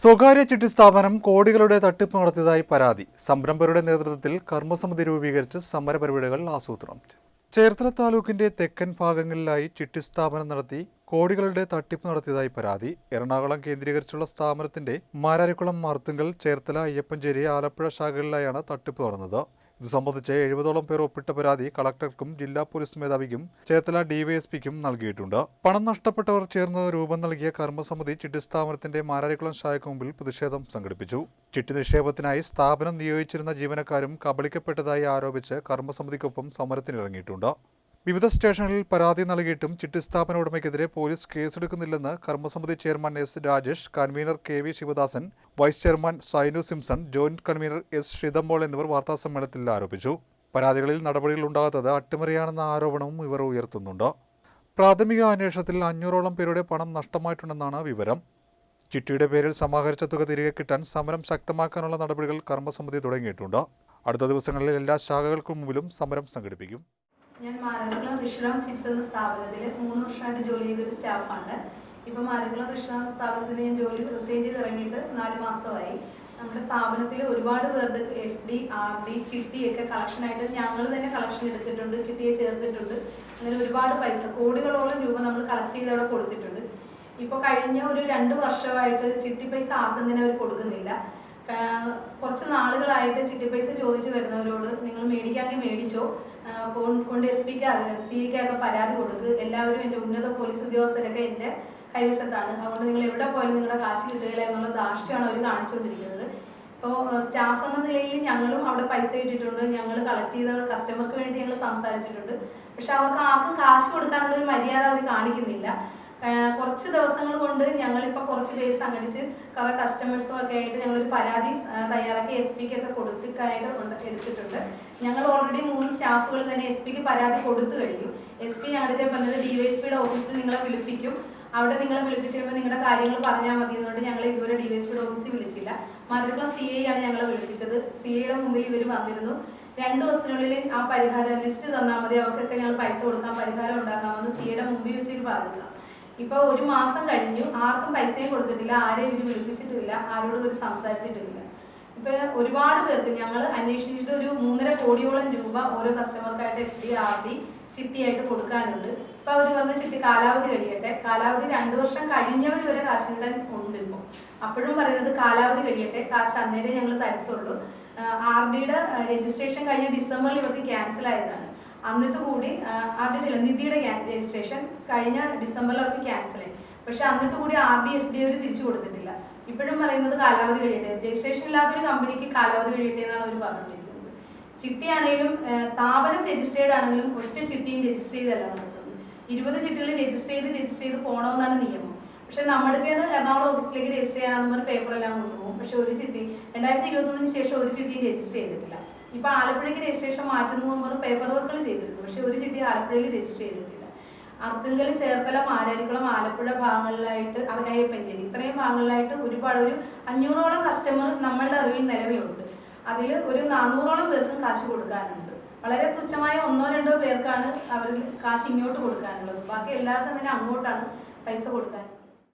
സ്വകാര്യ ചിട്ടി സ്ഥാപനം കോടികളുടെ തട്ടിപ്പ് നടത്തിയതായി പരാതി. സംരംഭകരുടെ നേതൃത്വത്തിൽ കർമ്മസമിതി രൂപീകരിച്ച് സമരപരിപാടികൾ ആസൂത്രണം. ചേർത്തല താലൂക്കിന്റെ തെക്കൻ ഭാഗങ്ങളിലായി ചിട്ടി സ്ഥാപനം നടത്തി കോടികളുടെ തട്ടിപ്പ് നടത്തിയതായി പരാതി. എറണാകുളം കേന്ദ്രീകരിച്ചുള്ള സ്ഥാപനത്തിന്റെ മാരാരിക്കുളം മാർത്തുങ്കൽ ചേർത്തല അയ്യപ്പഞ്ചേരി ആലപ്പുഴ ശാഖകളിലായാണ് തട്ടിപ്പ് നടന്നത്. ഇത് സംബന്ധിച്ച് എഴുപതോളം പേർ ഒപ്പിട്ട പരാതി കളക്ടർക്കും ജില്ലാ പോലീസ് മേധാവിക്കും ചേർത്തല ഡിവൈഎസ്പിക്കും നൽകിയിട്ടുണ്ട്. പണം നഷ്ടപ്പെട്ടവർ ചേർന്ന് രൂപം നൽകിയ കർമ്മസമിതി ചിട്ടി സ്ഥാപനത്തിന്റെ മാരാരിക്കുളം ശാഖയ്ക്ക് മുമ്പിൽ പ്രതിഷേധം സംഘടിപ്പിച്ചു. ചിട്ടി നിക്ഷേപത്തിനായി സ്ഥാപനം നിയോഗിച്ചിരുന്ന ജീവനക്കാരും കബളിക്കപ്പെട്ടതായി ആരോപിച്ച് കർമ്മസമിതിക്കൊപ്പം സമരത്തിനിറങ്ങിയിട്ടുണ്ട്. വിവിധ സ്റ്റേഷനുകളിൽ പരാതി നൽകിയിട്ടും ചിട്ടി സ്ഥാപന ഉടമയ്ക്കെതിരെ പോലീസ് കേസെടുക്കുന്നില്ലെന്ന് കർമ്മസമിതി chairman S Rajesh convener K V Sivadasan vice chairman Sainu Simson joint convener S ശ്രീതമ്പോൾ എന്നിവർ വാർത്താസമ്മേളനത്തിൽ ആരോപിച്ചു. പരാതികളിൽ നടപടികൾ ഉണ്ടാകാത്തത് അട്ടിമറിയാണെന്ന ആരോപണവും ഇവർ ഉയർത്തുന്നുണ്ട്. പ്രാഥമിക അന്വേഷണത്തിൽ അഞ്ഞൂറോളം പേരുടെ പണം നഷ്ടമായിട്ടുണ്ടെന്നാണ് വിവരം. ചിട്ടിയുടെ പേരിൽ സമാഹരിച്ച തുക തിരികെ കിട്ടാൻ സമരം ശക്തമാക്കാനുള്ള നടപടികൾ കർമ്മസമിതി തുടങ്ങിയിട്ടുണ്ട്. അടുത്ത ദിവസങ്ങളിൽ എല്ലാ ശാഖകൾക്കും മുമ്പിലും സമരം സംഘടിപ്പിക്കും. ഞാൻ മാരകുളം വിശ്രാം ചിക്സ് എന്ന സ്ഥാപനത്തിൽ മൂന്ന് വർഷമായിട്ട് ജോലി ചെയ്തൊരു സ്റ്റാഫാണ്. ഇപ്പോൾ മാരകുളം വിശ്രാം സ്ഥാപനത്തിൽ ഞാൻ ജോലി റിസൈൻ ചെയ്ത് ഇറങ്ങിയിട്ട് നാല് മാസമായി. നമ്മുടെ സ്ഥാപനത്തിൽ ഒരുപാട് പേർക്ക് എഫ് ഡി ആർ ഡി ചിട്ടിയൊക്കെ കളക്ഷനായിട്ട് ഞങ്ങൾ തന്നെ കളക്ഷൻ എടുത്തിട്ടുണ്ട് ചിട്ടിയെ ചേർത്തിട്ടുണ്ട്. അങ്ങനെ ഒരുപാട് പൈസ കോടികളോളം രൂപ നമ്മൾ കളക്ട് ചെയ്ത് അവിടെ കൊടുത്തിട്ടുണ്ട്. ഇപ്പോൾ കഴിഞ്ഞ ഒരു രണ്ട് വർഷമായിട്ട് ചിട്ടി പൈസ ആർക്കും തന്നെ അവർ കൊടുക്കുന്നില്ല. കുറച്ച് നാളുകളായിട്ട് ചിട്ടി പൈസ ചോദിച്ചു വരുന്നവരോട് നിങ്ങൾ മേടിക്കാമെങ്കിൽ മേടിച്ചോ. കൊണ്ട് എസ് പിക്ക് സി ഡിക്കൊക്കെ പരാതി കൊടുക്കുക എല്ലാവരും എന്റെ ഉന്നത പോലീസ് ഉദ്യോഗസ്ഥരൊക്കെ എന്റെ കൈവശത്താണ്. അതുകൊണ്ട് നിങ്ങൾ എവിടെ പോയാലും നിങ്ങളുടെ കാശ് കിട്ടുകയില്ല എന്നുള്ള ധാർഷ്ട്യമാണ് അവർ കാണിച്ചുകൊണ്ടിരിക്കുന്നത്. ഇപ്പോൾ സ്റ്റാഫ് എന്ന നിലയിൽ ഞങ്ങളും അവിടെ പൈസ ഇട്ടിട്ടുണ്ട് ഞങ്ങൾ കളക്ട് ചെയ്ത കസ്റ്റമർക്ക് വേണ്ടി ഞങ്ങൾ സംസാരിച്ചിട്ടുണ്ട്. പക്ഷെ അവർക്ക് ആർക്കും കാശ് കൊടുക്കാനുള്ള ഒരു മര്യാദ അവർ കാണിക്കുന്നില്ല. കുറച്ച് ദിവസങ്ങൾ കൊണ്ട് ഞങ്ങളിപ്പോൾ കുറച്ച് പേര് സംഘടിച്ച് കുറേ കസ്റ്റമേഴ്സും ഒക്കെ ആയിട്ട് ഞങ്ങളൊരു പരാതി തയ്യാറാക്കി എസ് പിക്ക് ഒക്കെ കൊടുത്തിക്കാനായിട്ട് ഉണ്ട് എടുത്തിട്ടുണ്ട്. ഞങ്ങൾ ഓൾറെഡി മൂന്ന് സ്റ്റാഫുകൾ തന്നെ എസ് പിക്ക് പരാതി കൊടുത്തു കഴിഞ്ഞു. എസ് പി ഞങ്ങളുടെ പറഞ്ഞത് ഡി വൈ എസ് പിയുടെ ഓഫീസിൽ നിങ്ങളെ വിളിപ്പിക്കും. അവിടെ നിങ്ങളെ വിളിപ്പിച്ച് കഴിയുമ്പോൾ നിങ്ങളുടെ കാര്യങ്ങൾ പറഞ്ഞാൽ മതി എന്നുകൊണ്ട് ഞങ്ങൾ ഇതുവരെ ഡി വൈ എസ് പിയുടെ ഓഫീസിൽ വിളിച്ചില്ല. മാതൃക്കുളം സി ഐ ആണ് ഞങ്ങളെ വിളിപ്പിച്ചത്. സി ഐയുടെ മുമ്പിൽ ഇവർ വന്നിരുന്നു. രണ്ട് ദിവസത്തിനുള്ളിൽ ആ പരിഹാരം ലിസ്റ്റ് തന്നാൽ മതി. അവർക്കൊക്കെ ഞങ്ങൾ പൈസ കൊടുക്കാൻ പരിഹാരം ഉണ്ടാക്കാമെന്ന് സി ഐയുടെ മുമ്പിൽ വെച്ച് ഇവർ പറഞ്ഞതാണ് ഇപ്പൊ ഒരു മാസം കഴിഞ്ഞു. ആർക്കും പൈസയും കൊടുത്തിട്ടില്ല. ആരെയും ഇവർ വിളിപ്പിച്ചിട്ടില്ല ആരോടും ഇവർ സംസാരിച്ചിട്ടില്ല ഇപ്പൊ ഒരുപാട് പേർക്ക് ഞങ്ങൾ അന്വേഷിച്ചിട്ട് ഒരു മൂന്നര കോടിയോളം രൂപ ഓരോ കസ്റ്റമർക്കായിട്ട് എഫ് ഡി ആർ ഡി ചിട്ടിയായിട്ട് കൊടുക്കാനുണ്ട്. ഇപ്പൊ അവർ വന്ന ചിട്ടി കാലാവധി കഴിയട്ടെ. കാലാവധി രണ്ടു വർഷം കഴിഞ്ഞവർ വരെ കാശ് കിട്ടാൻ ഉണ്ട് ഇപ്പോൾ അപ്പോഴും പറയുന്നത് കാലാവധി കഴിയട്ടെ. കാശ് അന്നേരം ഞങ്ങൾ തരത്തുള്ളൂ. ആർ ഡിയുടെ രജിസ്ട്രേഷൻ കഴിഞ്ഞ ഡിസംബറിൽ ഇവർക്ക് ക്യാൻസൽ ആയതാണ് എന്നിട്ട് കൂടി ആർ നിധിയുടെ രജിസ്ട്രേഷൻ കഴിഞ്ഞ ഡിസംബറിൽ അവർക്ക് ക്യാൻസൽ ആയി. പക്ഷെ എന്നിട്ട് കൂടി ആർ ഡി എഫ് ഡി അവർ തിരിച്ചു കൊടുത്തിട്ടില്ല. ഇപ്പോഴും പറയുന്നത് കാലാവധി കഴിയട്ടെ. രജിസ്ട്രേഷൻ ഇല്ലാത്തൊരു കമ്പനിക്ക് കാലാവധി കഴിയട്ടെ എന്നാണ് അവർ പറഞ്ഞിട്ടിരിക്കുന്നത് ചിട്ടിയാണെങ്കിലും സ്ഥാപനം രജിസ്റ്റേർഡ് ആണെങ്കിലും ഒറ്റ ചിട്ടിയും രജിസ്റ്റർ ചെയ്തല്ല നടത്തുന്നത്. ഇരുപത് ചിട്ടികൾ രജിസ്റ്റർ ചെയ്ത് രജിസ്റ്റർ ചെയ്ത് പോകണമെന്നാണ് നിയമം. പക്ഷെ നമ്മുടേത് എറണാകുളം ഓഫീസിലേക്ക് രജിസ്റ്റർ ചെയ്യാനാണെന്ന് പറഞ്ഞ പേപ്പറെല്ലാം കൊണ്ടുപോകും പക്ഷെ ഒരു ചിട്ടി രണ്ടായിരത്തി ഇരുപത്തൊന്നിന് ശേഷം ഒരു ചിട്ടിയും രജിസ്റ്റർ ചെയ്തിട്ടില്ല. ഇപ്പൊ ആലപ്പുഴയ്ക്ക് രജിസ്ട്രേഷൻ മാറ്റുന്നു പറഞ്ഞ് പേപ്പർ വർക്കുകൾ ചെയ്തിട്ടുണ്ട്. പക്ഷെ ഒരു ചിട്ടി ആലപ്പുഴയിൽ രജിസ്റ്റർ ചെയ്തിട്ടില്ല. അർത്തുങ്കൽ ചേർത്തല മാരാരിക്കുളം ആലപ്പുഴ ഭാഗങ്ങളിലായിട്ട് അയ്യപ്പഞ്ചേരി ഇത്രയും ഭാഗങ്ങളിലായിട്ട് ഒരുപാട് ഒരു അഞ്ഞൂറോളം കസ്റ്റമർ നമ്മളുടെ അറിവിൽ നിലവിലുണ്ട്. അതിൽ ഒരു നാനൂറോളം പേർക്കും കാശ് കൊടുക്കാനുണ്ട്. വളരെ തുച്ഛമായ ഒന്നോ രണ്ടോ പേർക്കാണ് അവർ കാശ് ഇങ്ങോട്ട് കൊടുക്കാനുള്ളത്. ബാക്കി എല്ലാവർക്കും തന്നെ അങ്ങോട്ടാണ് പൈസ കൊടുക്കാൻ